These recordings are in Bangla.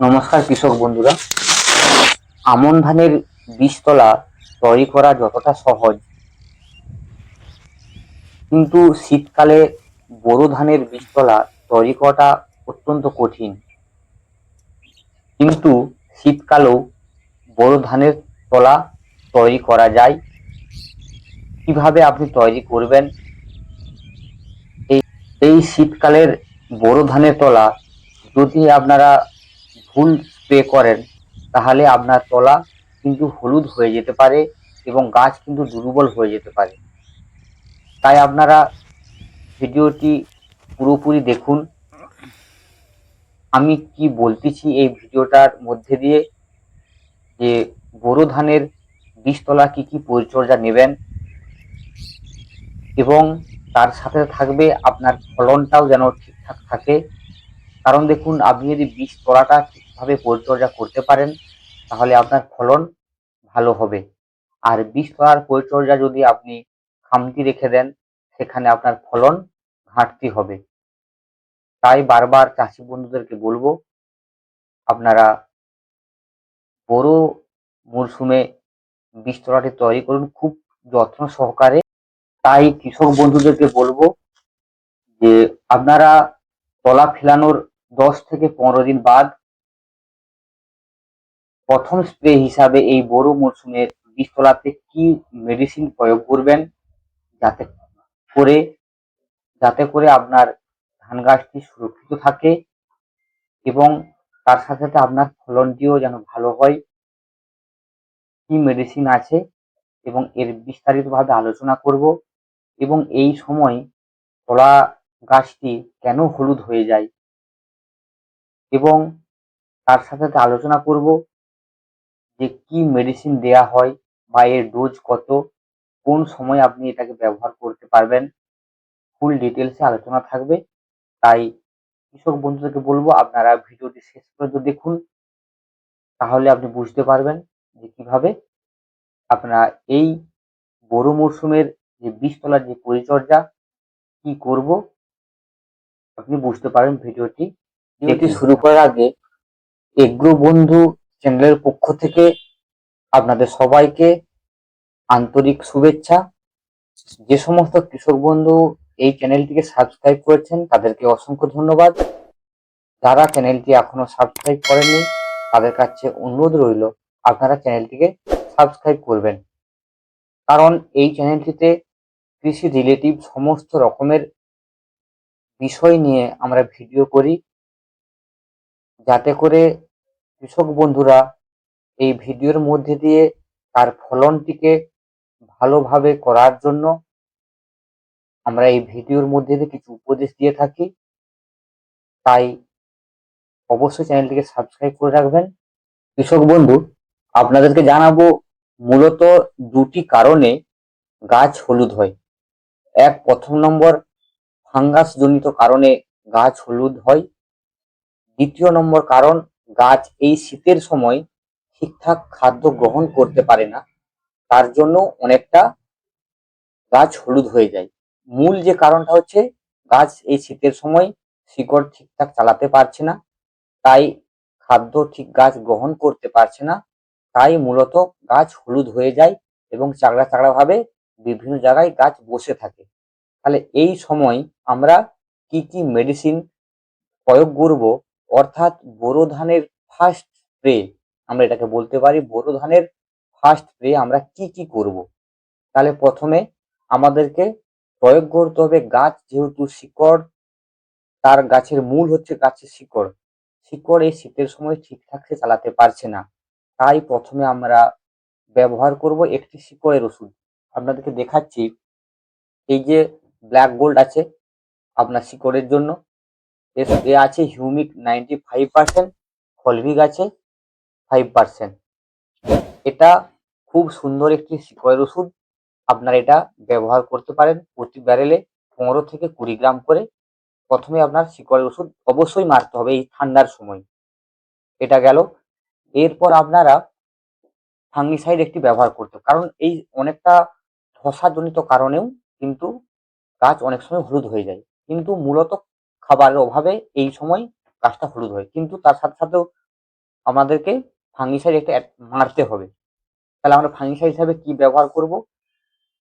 নমস্কার কৃষক বন্ধুরা। আমন ধানের বীজতলা তৈরি করা যতটা সহজ, কিন্তু শীতকালে বোরো ধানের বীজতলা তৈরি করাটা অত্যন্ত কঠিন। কিন্তু শীতকালেও বোরো ধানের তলা তৈরি করা যায়। কীভাবে আপনি তৈরি করবেন? এই এই শীতকালের বোরো ধানের তলা যদি আপনারা ভুল স্প্রে করেন, তাহলে আপনার তলা কিন্তু হলুদ হয়ে যেতে পারে এবং গাছ কিন্তু দুর্বল হয়ে যেতে পারে। তাই আপনারা ভিডিওটি পুরোপুরি দেখুন। আমি কি বলতেছি এই ভিডিওটার মধ্যে দিয়ে? যে বোরো ধানের বীজতলা কি কি পরিচর্যা নেবেন? এবং তার সাথে থাকবে আপনার ফলনটাও যেন ঠিকঠাক থাকে। কারণ দেখুন, আপনি যদি বীজ তলাটা ঠিকভাবে পরিচর্যা করতে পারেন, তাহলে আপনার ফলন ভালো হবে। আর বীজ তলার পরিচর্যা যদি আপনি খামতি রেখে দেন, সেখানে আপনার ফলন ঘাটতি হবে। তাই বারবার চাষি বন্ধুদেরকে বলব, আপনারা বড় মরশুমে বীজ তলাটি তৈরি করুন খুব যত্ন সহকারে। তাই কৃষক বন্ধুদেরকে বলব যে, আপনারা তলা ফেলানোর দশ থেকে পনেরো দিন বাদ প্রথম স্প্রে হিসাবে এই বড় মরশুমের বীজতলাতে কি মেডিসিন প্রয়োগ করবেন, যাতে করে যাতে করে আপনার ধান গাছটি সুরক্ষিত থাকে এবং তার সাথে সাথে আপনার ফলনটিও যেন ভালো হয়, কি মেডিসিন আছে এবং এর বিস্তারিতভাবে আলোচনা করব এবং এই সময় কলা গাছটি কেন হলুদ হয়ে যায় এবং তার সাথে সাথে আলোচনা করব যে কি মেডিসিন দেয়া হয় বা এর ডোজ কত, কোন সময় আপনি এটাকে ব্যবহার করতে পারবেন। ফুল ডিটেলসে আলোচনা থাকবে। তাই কৃষক বন্ধুদেরকে বলব, আপনারা ভিডিওটি শেষ পর্যন্ত দেখুন। তাহলে আপনি বুঝতে পারবেন যে কীভাবে আপনারা এই বড় মরশুমের যে বীজতলার যে পরিচর্যা, কি করব, আপনি বুঝতে পারেন ভিডিওটি। এটি শুরু করার আগে এগ্রো বন্ধু চ্যানেলের পক্ষ থেকে আপনাদের সবাইকে আন্তরিক শুভেচ্ছা। যে সমস্ত কৃষক বন্ধু এই চ্যানেলটিকে সাবস্ক্রাইব করেছেন, তাদেরকে অসংখ্য ধন্যবাদ। যারা চ্যানেলটি এখনও সাবস্ক্রাইব করেননি, তাদের কাছে অনুরোধ রইল, আপনারা চ্যানেলটিকে সাবস্ক্রাইব করবেন। কারণ এই চ্যানেলটিতে কৃষি রিলেটিভ সমস্ত রকমের বিষয় নিয়ে আমরা ভিডিও করি। যাতে করে কৃষক বন্ধুরা এই ভিডিওর মধ্যে দিয়ে তার ফলনটিকে ভালোভাবে করার জন্য আমরা এই ভিডিওর মধ্যে দিয়ে কিছু উপদেশ দিয়ে থাকি। তাই অবশ্যই চ্যানেলটিকে সাবস্ক্রাইব করে রাখবেন। কৃষক বন্ধু, আপনাদেরকে জানাব মূলত দুটি কারণে গাছ হলুদ হয়। এক, প্রথম নম্বর ফাঙ্গাস জনিত কারণে গাছ হলুদ হয়। দ্বিতীয় নম্বর কারণ, গাছ এই শীতের সময় ঠিকঠাক খাদ্য গ্রহণ করতে পারে না। তার জন্য অনেকটা গাছ হলুদ হয়ে যায়। মূল যে কারণটা হচ্ছে, গাছ এই শীতের সময় শিকড় ঠিকঠাক চালাতে পারছে না। তাই খাদ্য ঠিক গাছ গ্রহণ করতে পারছে না। তাই মূলত গাছ হলুদ হয়ে যায় এবং চাগড়া চাগড়া ভাবে বিভিন্ন জায়গায় গাছ বসে থাকে। তাহলে এই সময় আমরা কি কি মেডিসিন প্রয়োগ করব অর্থাৎ বোরো ধানের ফার্স্ট স্প্রে আমরা এটাকে বলতে পারি বোরো ধানের ফার্স্ট স্প্রে আমরা কি কি করব? তাহলে প্রথমে আমাদেরকে প্রয়োগ করতে হবে গাছ যেহেতু শিকড়, তার গাছের মূল হচ্ছে গাছের শিকড়। শিকড় এই শীতের সময় ঠিকঠাক সে চালাতে পারছে না। তাই প্রথমে আমরা ব্যবহার করব একটি শিকড়ের ওষুধ। আপনাদেরকে দেখাচ্ছি, এই যে ব্ল্যাক গোল্ড আছে আপনার শিকড়ের জন্য। এ আছে humic ninety five percent fulvic আছে ফাইভ পার্সেন্ট এটা খুব সুন্দর একটি শিকড়ের ওষুধ। আপনারা এটা ব্যবহার করতে পারেন প্রতি ব্যারেলে পনেরো থেকে কুড়ি গ্রাম করে। প্রথমে আপনার শিকড়ের ওষুধ অবশ্যই মারতে হবে এই ঠান্ডার সময়। এটা গেল। এরপর আপনারা ফাঙ্গিসাইড একটি ব্যবহার করতে কারণ এই অনেকটা ধসাজনিত কারণেও কিন্তু গাছ অনেক সময় হলুদ হয়ে যায়। কিন্তু মূলত খাবারের অভাবে এই সময় গাছটা হলুদ হয়। কিন্তু তার সাথে সাথেও আমাদেরকে ফাঙ্গিসাইড একটা মারতে হবে। তাহলে আমরা ফাঙ্গিসাইড হিসাবে কি ব্যবহার করব?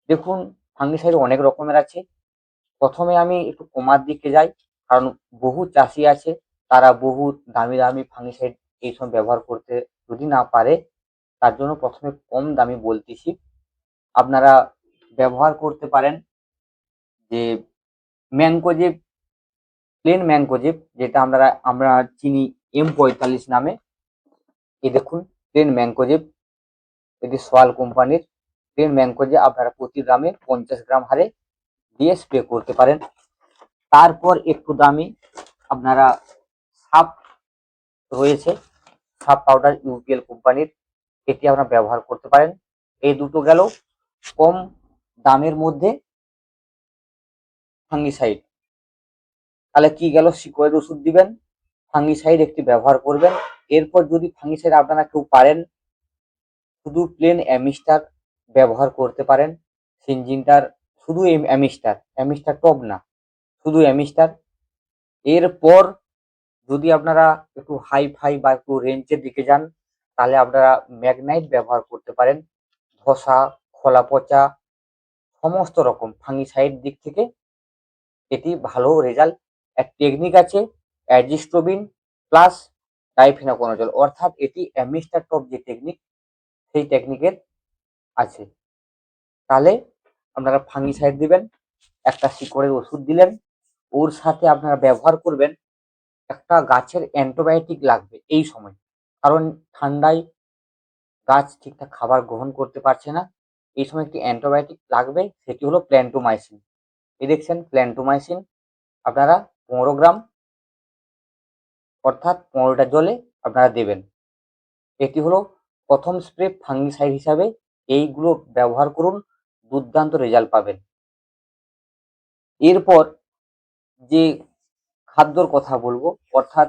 দেখুন ফাঙ্গিসাইড অনেক রকমের আছে। প্রথমে আমি একটু কমার দিকে যাই, কারণ বহু চাষি আছে, তারা বহু দামি দামি ফাঙ্গিসাইড এই সময় ব্যবহার করতে যদি না পারে, তার জন্য প্রথমে কম দামি বলতেছি। আপনারা ব্যবহার করতে পারেন যে ম্যাংকোজেব প্লেন ম্যাংকোজেব যেটা আমরা আমরা চিনি এম পঁয়তাল্লিশ নামে। এই দেখুন প্লেন ম্যাংকোজেব এটি সোয়াল কোম্পানির প্লেন ম্যাংকোজেব আপনারা প্রতি গ্রামে পঞ্চাশ গ্রাম হারে দিয়ে স্প্রে করতে পারেন। তারপর একটু দামি আপনারা সাপ রয়েছে, সাপ পাউডার ইউপিএল কোম্পানির এটি আপনারা ব্যবহার করতে পারেন। এই দুটো গেল কম দামের মধ্যে ফাঙ্গিসাইড তাহলে কি গেল? শিকড়ের ওষুধ দিবেন ফাঙ্গিসাইড একটি ব্যবহার করবেন। এরপর যদি ফাঙ্গিসাইড আপনারা কেউ পারেন, শুধু প্লেন অ্যামিস্টার ব্যবহার করতে পারেন। সিনজিনটার শুধু অ্যামিস্টার অ্যামিস্টার টপ না, শুধু অ্যামিস্টার এরপর যদি আপনারা একটু হাই ফাই বা একটু রেঞ্জের দিকে যান, তাহলে আপনারা ম্যাগনাইট ব্যবহার করতে পারেন। ধসা খোলা পচা সমস্ত রকম ফাঙ্গিসাইড দিক থেকে এটি ভালো রেজাল্ট এক টেকনিক আছে অ্যাজিস্ট্রোবিন প্লাস ডাইফেনাকোনাজল অর্থাৎ এটি অ্যামিস্টার টপ যে টেকনিক সেই টেকনিকের আছে। তাহলে আপনারা ফাঙ্গিসাইড দিবেন, একটা শিকড়ের ওষুধ দিলেন, ওর সাথে আপনারা ব্যবহার করবেন, একটা গাছের অ্যান্টিবায়োটিক লাগবে এই সময়। কারণ ঠান্ডায় গাছ ঠিকঠাক খাবার গ্রহণ করতে পারছে না, এই সময় একটি অ্যান্টিবায়োটিক লাগবে, সেটি হলো প্ল্যান্টোমাইসিন এই দেখছেন প্ল্যান্টোমাইসিন আপনারা পনেরো গ্রাম, অর্থাৎ পনেরোটা জলে আপনারা দেবেন। এটি হলো প্রথম স্প্রে ফাঙ্গিসাইড হিসাবে এইগুলো ব্যবহার করুন, দুর্দান্ত রেজাল্ট পাবেন। এরপর যে খাদ্যর কথা বলব, অর্থাৎ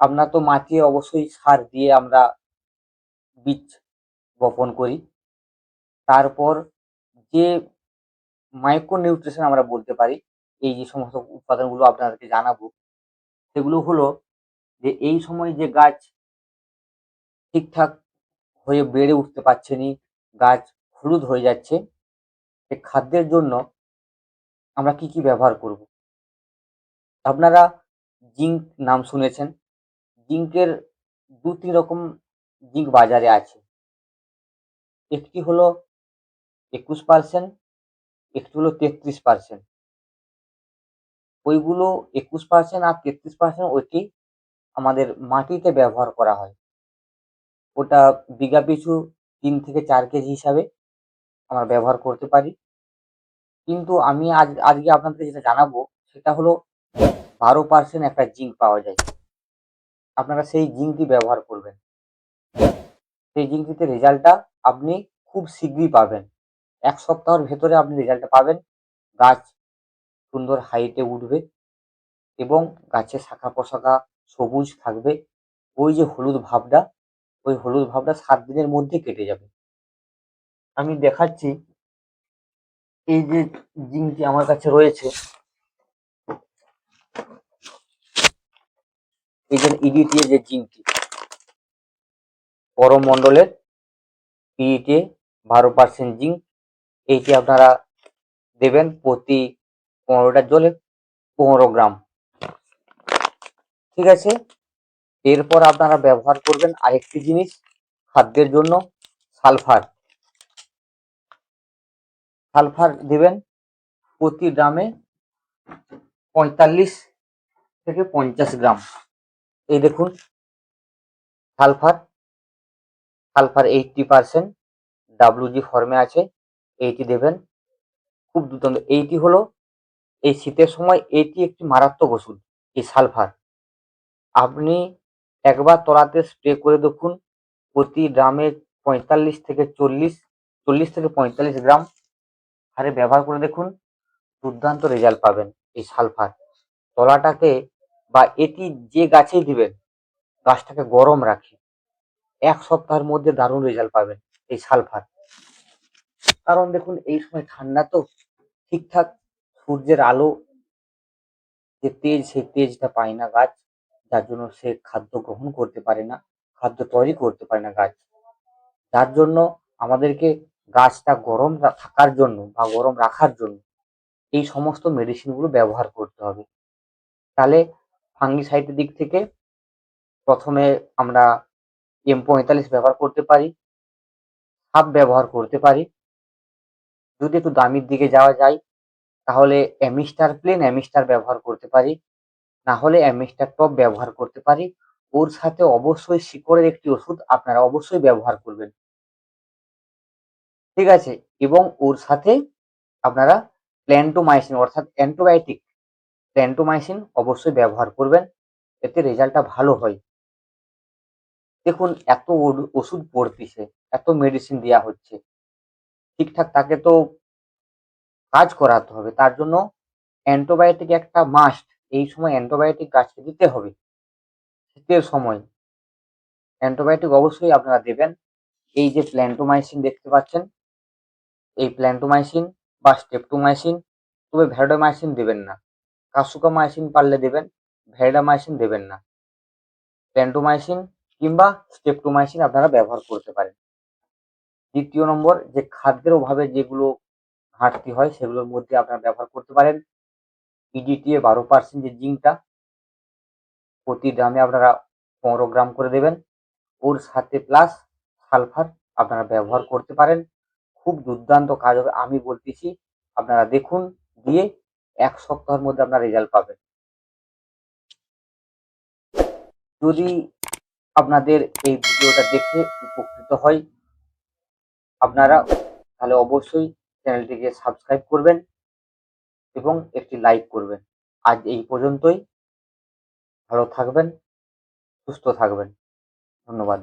আমরা তো মাটিতে অবশ্যই সার দিয়ে আমরা বীজ বপন করি। তারপর যে মাইক্রো নিউট্রিশন আমরা বলতে পারি এই যে সমস্ত উৎপাদনগুলো আপনাদেরকে জানাব, সেগুলো হলো যে এই সময় যে গাছ ঠিকঠাক হয়ে বেড়ে উঠতে পারছে নি, গাছ হলুদ হয়ে যাচ্ছে, সে খাদ্যের জন্য আমরা কি কি ব্যবহার করব? আপনারা জিঙ্ক নাম শুনেছেন। জিঙ্কের দু তিন রকম জিঙ্ক বাজারে আছে। একটি হলো একুশ পার্সেন্ট, একটি হলো তেত্রিশ পার্সেন্ট। ওইগুলো একুশ পার্সেন্ট আর তেত্রিশ পার্সেন্ট ওইটি আমাদের মাটিতে ব্যবহার করা হয়। ওটা বিঘা পিছু তিন থেকে চার কেজি হিসাবে আমরা ব্যবহার করতে পারি। কিন্তু আমি আজ, আজকে আপনাদের যেটা জানাব, সেটা হলো বারো পার্সেন্ট একটা জিঙ্ক পাওয়া যায়। আপনারা সেই জিঙ্কটি ব্যবহার করবেন। সেই জিঙ্কটিতে রেজাল্টটা আপনি খুব শীঘ্রই পাবেন। এক সপ্তাহের ভেতরে আপনি রেজাল্টটা পাবেন। গাছ সুন্দর হাইটে উঠবে এবং গাছের শাখা পোশাখা সবুজ থাকবে। ওই যে হলুদ ভাবটা, ওই হলুদ ভাবটা সাত দিনের মধ্যে কেটে যাবে। আমি দেখাচ্ছি এই যে জিঙ্কটি আমার কাছে রয়েছে। এই যে ইডিটি যে জিঙ্কটি পরমণ্ডলের ইডিটি বারো পার্সেন্ট জিঙ্ক এইটি আপনারা দেবেন প্রতি পনেরোটা জলে পনেরো গ্রাম। ঠিক আছে? এরপর আপনারা ব্যবহার করবেন আরেকটি জিনিস, খাদ্যের জন্য সালফার। সালফার দিবেন প্রতি গ্রামে পঁয়তাল্লিশ থেকে পঞ্চাশ গ্রাম। এই দেখুন, sulphur sulphur eighty percent WG ফর্মে আছে, এইটি দেবেন। খুব দুর্দান্ত এইটি হলো এই শীতের সময় এটি একটি মারাত্মক ওষুধ, এই সালফার। আপনি একবার তলাতে স্প্রে করে দেখুন, প্রতি গ্রামে পঁয়তাল্লিশ থেকে চল্লিশ চল্লিশ থেকে পঁয়তাল্লিশ গ্রাম হারে ব্যবহার করে দেখুন, দুর্দান্ত রেজাল্ট পাবেন এই সালফার। তলাটাকে বা এটি যে গাছেই দিবেন, গাছটাকে গরম রাখে। এক সপ্তাহের মধ্যে দারুণ রেজাল্ট পাবেন এই সালফার। কারণ দেখুন, এই সময় ঠান্ডা তো ঠিকঠাক সূর্যের আলো যে তেজ, সেই তেজটা পায় না গাছ। যার জন্য সে খাদ্য গ্রহণ করতে পারে না, খাদ্য তৈরি করতে পারে না গাছ। যার জন্য আমাদেরকে গাছটা গরম থাকার জন্য বা গরম রাখার জন্য এই সমস্ত মেডিসিনগুলো ব্যবহার করতে হবে। তাহলে ফাঙ্গিসাইডের দিক থেকে প্রথমে আমরা এম পঁয়তাল্লিশ ব্যবহার করতে পারি, সাপ ব্যবহার করতে পারি। যদি একটু দামির দিকে যাওয়া যায় তাহলে অ্যামিস্টার প্লেন অ্যামিস্টার ব্যবহার করতে পারি। না হলে অ্যামিস্টার টপ ব্যবহার করতে পারি। ওর সাথে অবশ্যই শিকড়ের একটি ওষুধ আপনারা অবশ্যই ব্যবহার করবেন। ঠিক আছে? এবং ওর সাথে আপনারা প্ল্যান্টোমাইসিন অর্থাৎ অ্যান্টিবায়োটিক প্ল্যান্টোমাইসিন অবশ্যই ব্যবহার করবেন। এতে রেজাল্টটা ভালো হয়। দেখুন, এত ওষুধ পড়তিছে, এত মেডিসিন দেওয়া হচ্ছে। ঠিকঠাক তাকে তো কাজ করাতে হবে। তার জন্য অ্যান্টিবায়োটিক একটা মাস্ট এই সময় অ্যান্টিবায়োটিক গাছকে দিতে হবে। শীতের সময় অ্যান্টিবায়োটিক অবশ্যই আপনারা দেবেন। এই যে প্ল্যান্টোমাইসিন দেখতে পাচ্ছেন, এই প্ল্যান্টোমাইসিন বা স্টেপটোমাইসিন, তবে ভ্যারোডামাইসিন দেবেন না। কাসুকামাইসিন পারলে দেবেন ভ্যারোডামাইসিন দেবেন না। প্ল্যান্টোমাইসিন কিংবা স্টেপটোমাইসিন আপনারা ব্যবহার করতে পারেন। দ্বিতীয় নম্বর, যে খাদ্যের অভাবে যেগুলো ঘাটতি হয়, সেগুলোর মধ্যে আপনারা ব্যবহার করতে পারেন। ইডিটিএ বারো পার্সেন্ট যে জিঙ্কটা, প্রতি ড্রামে আপনারা পনেরো গ্রাম করে দেবেন। ওর সাথে প্লাস সালফার আপনারা ব্যবহার করতে পারেন। খুব দুর্দান্ত কাজ হবে, আমি বলতেছি, আপনারা দেখুন, দিয়ে এক সপ্তাহের মধ্যে আপনারা রেজাল্ট পাবেন। যদি আপনাদের এই ভিডিওটা দেখে উপকৃত হয়, আপনারা তাহলে অবশ্যই চ্যানেলটিকে সাবস্ক্রাইব করবেন এবং একটি লাইক করবেন। আজ এই পর্যন্তই। ভালো থাকবেন, সুস্থ থাকবেন। ধন্যবাদ।